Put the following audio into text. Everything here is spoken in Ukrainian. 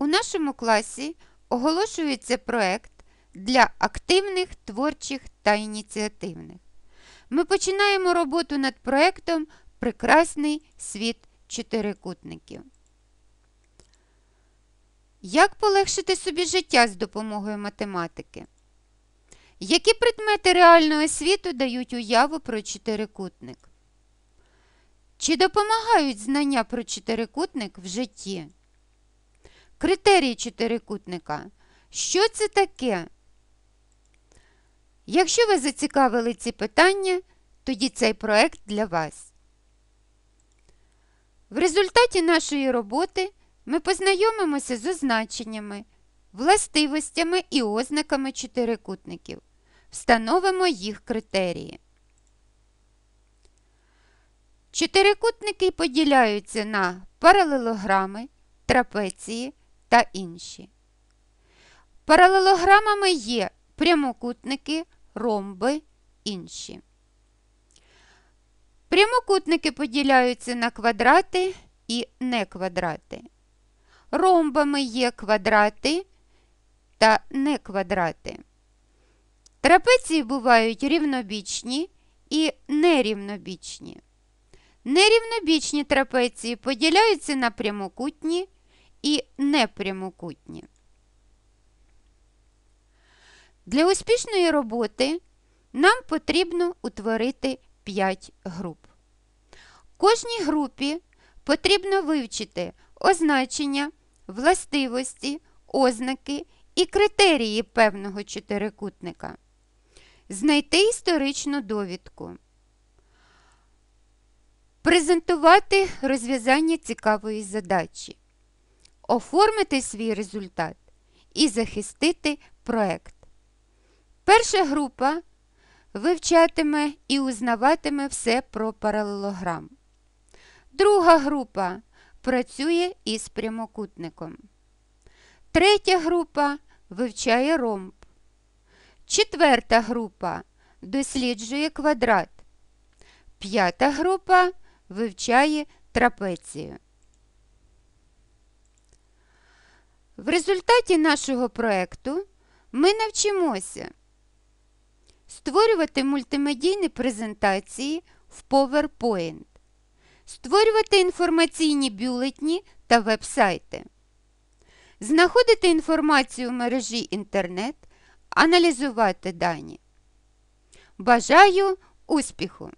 У нашому класі оголошується проект для активних, творчих та ініціативних. Ми починаємо роботу над проектом Прекрасний світ чотирикутників. Як полегшити собі життя з допомогою математики? Які предмети реального світу дають уяву про чотирикутник? Чи допомагають знання про чотирикутник в житті? Критерії чотирикутника. Що це таке? Якщо ви зацікавили ці питання, тоді цей проект для вас. В результаті нашої роботи ми познайомимося з означеннями, властивостями і ознаками чотирикутників. Встановимо їх критерії. Чотирикутники поділяються на паралелограми, трапеції та інші. Паралелограмами є прямокутники, ромби, інші. Прямокутники поділяються на квадрати і неквадрати. Ромбами є квадрати та неквадрати. Трапеції бувають рівнобічні і нерівнобічні. Нерівнобічні трапеції поділяються на прямокутні і непрямокутні. Для успішної роботи нам потрібно утворити 5 груп. Кожній групі потрібно вивчити означення, властивості, ознаки і критерії певного чотирикутника. Знайти історичну довідку. Презентувати розв'язання цікавої задачі. Оформити свій результат і захистити проект. Перша група вивчатиме і узнаватиме все про паралелограм. Друга група працює із прямокутником. Третя група вивчає ромб. Четверта група досліджує квадрат. П'ята група вивчає трапецію. В результаті нашого проєкту ми навчимося створювати мультимедійні презентації в PowerPoint, створювати інформаційні бюлетні та веб-сайти, знаходити інформацію в мережі інтернет, аналізувати дані. Бажаю успіху!